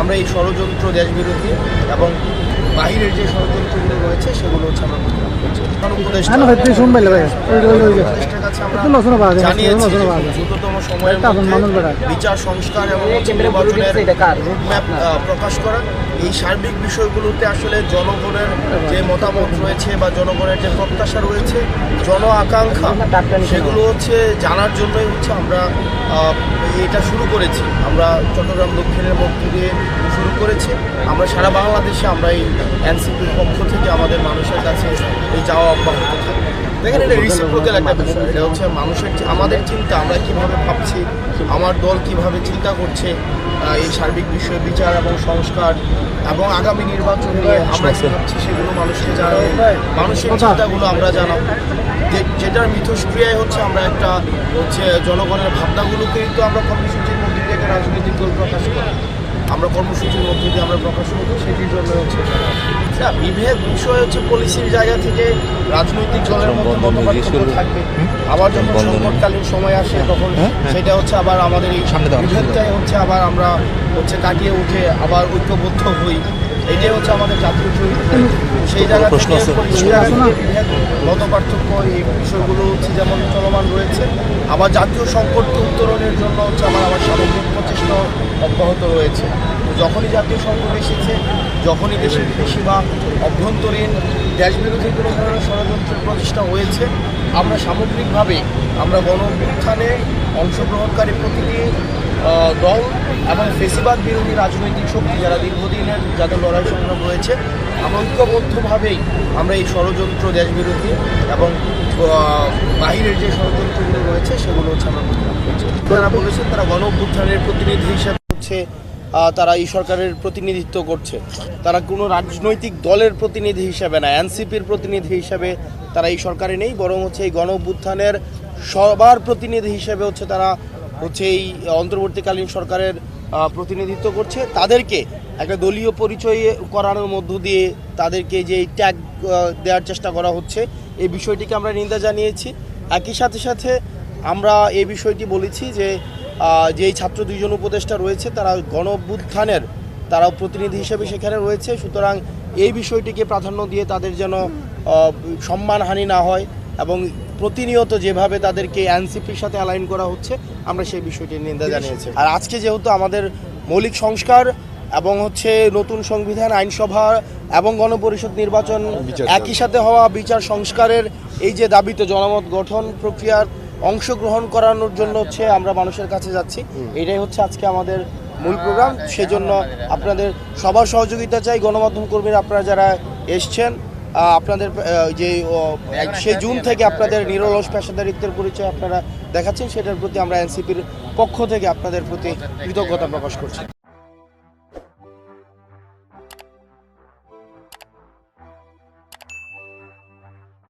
আমরা এই ষড়যন্ত্র দেশবিরোধী এবং বাহিরের যে ষড়যন্ত্রগুলো রয়েছে সেগুলো হচ্ছে আমরা করছি হ্যাঁ। দ্রুততম সময়ের। বিচার সংস্কার এবং রুটম্যাপ প্রকাশ করা এই সার্বিক বিষয়গুলোতে আসলে জনগণের যে মতামত রয়েছে বা জনগণের যে প্রত্যাশা রয়েছে, জন আকাঙ্ক্ষা, সেগুলো হচ্ছে জানার জন্যই হচ্ছে আমরা এটা শুরু করেছি। আমরা চট্টগ্রাম দক্ষিণের মধ্য দিয়ে শুরু করেছি। আমরা সারা বাংলাদেশে আমরা এই এনসিপির পক্ষ থেকে আমাদের মানুষের কাছে এই যাওয়া অব্যাহত থাকবে। দেখেন এটা রিসিপ্রোকাল একটা বিষয় এটা হচ্ছে মানুষের আমাদের চিন্তা আমরা কীভাবে ভাবছি আমার দল কীভাবে চিন্তা করছে এই সার্বিক বিষয় বিচার এবং সংস্কার এবং আগামী নির্বাচন নিয়ে আমরা কি ভাবছি সেগুলো মানুষকে জানাব মানুষের চিন্তাগুলো আমরা জানাব। যেটার মিথস্ক্রিয়ায় হচ্ছে আমরা একটা হচ্ছে জনগণের ভাবনাগুলোকে কিন্তু আমরা কর্মসূচির মধ্যে একটা রাজনৈতিক দল প্রকাশ করি। আমরা কর্মসূচির মধ্যে দিয়ে আমরা প্রকাশ করব সেটির জন্য হচ্ছে না, বিভেদ বিষয় হচ্ছে পলিসির জায়গা থেকে রাজনৈতিক দলের মধ্যে মতপার্থক্য থাকবে। আবার যখন সংকটকালীন সময় আসে তখন সেটা হচ্ছে আবার আমাদের এই বিভেদটাই হচ্ছে আবার আমরা হচ্ছে কাটিয়ে উঠে আবার ঐক্যবদ্ধ হই। এটাই হচ্ছে আমাদের জাতীয় চরিত্র। সেই জায়গা মত পার্থক্য এই বিষয়গুলো হচ্ছে যেমন চলমান রয়েছে। আবার জাতীয় সংকটকে উত্তরণের জন্য হচ্ছে আমার আবার সামগ্রিক প্রচেষ্টা অব্যাহত রয়েছে। যখনই জাতীয় সংকট এসেছে, যখনই দেশে বিদেশি বা অভ্যন্তরীণ দেশবিরোধী কোনো ধরনের ষড়যন্ত্রের প্রচেষ্টা হয়েছে, আমরা সামগ্রিকভাবে আমরা গণ অভ্যুত্থানে অংশগ্রহণকারী প্রতিটি দল এবং ফেসিবাদ বিরোধী রাজনৈতিক শক্তি যারা দীর্ঘদিনের যাদের লড়াই সংগ্রাম রয়েছে, আমরা ঐক্যবদ্ধভাবেই আমরা এই ষড়যন্ত্র দেশবিরোধী এবং বাহিরের যে ষড়যন্ত্রগুলো রয়েছে, সেগুলো হচ্ছে আমরা করছি। তারা বলেছেন তারা গণ অভ্যুত্থানের প্রতিনিধি হিসেবে হচ্ছে তারা এই সরকারের প্রতিনিধিত্ব করছে। তারা কোনো রাজনৈতিক দলের প্রতিনিধি হিসেবে না, এনসিপির প্রতিনিধি হিসেবে তারা এই সরকারে নেই, বরং হচ্ছে এই গণ সবার প্রতিনিধি হিসেবে হচ্ছে তারা হচ্ছে এই অন্তর্বর্তীকালীন সরকারের প্রতিনিধিত্ব করছে। তাদেরকে একটা দলীয় পরিচয় করানোর মধ্য দিয়ে তাদেরকে যে এই ট্যাগ দেওয়ার চেষ্টা করা হচ্ছে, এই বিষয়টিকে আমরা নিন্দা জানিয়েছি। একই সাথে সাথে আমরা এই বিষয়টি বলেছি যে যেই ছাত্র দুইজন উপদেষ্টা রয়েছে তারা গণ অভ্যুত্থানের তারাও প্রতিনিধি হিসেবে সেখানে রয়েছে। সুতরাং এই বিষয়টিকে প্রাধান্য দিয়ে তাদের যেন সম্মানহানি না হয় এবং প্রতিনিয়ত যেভাবে তাদেরকে এনসিপির সাথে অ্যালাইন করা হচ্ছে আমরা সেই বিষয়টি নিন্দা জানিয়েছি। আর আজকে যেহেতু আমাদের মৌলিক সংস্কার এবং হচ্ছে নতুন সংবিধান আইনসভা এবং গণপরিষদ নির্বাচন একই সাথে হওয়া বিচার সংস্কারের এই যে দাবিতে জনমত গঠন প্রক্রিয়ার অংশগ্রহণ করানোর জন্য হচ্ছে আমরা মানুষের কাছে যাচ্ছি। এটাই হচ্ছে আজকে আমাদের মূল প্রোগ্রাম। সেজন্য আপনাদের সবার সহযোগিতা চাই। গণমাধ্যম কর্মীরা আপনারা যারা এসছেন আপনাদের যে সে জুন থেকে আপনাদের নিরলস পেশাদারিত্বের পরিচয় আপনারা দেখাচ্ছেন সেটার প্রতি আমরা এনসিপির পক্ষ থেকে আপনাদের প্রতি কৃতজ্ঞতা প্রকাশ করছি।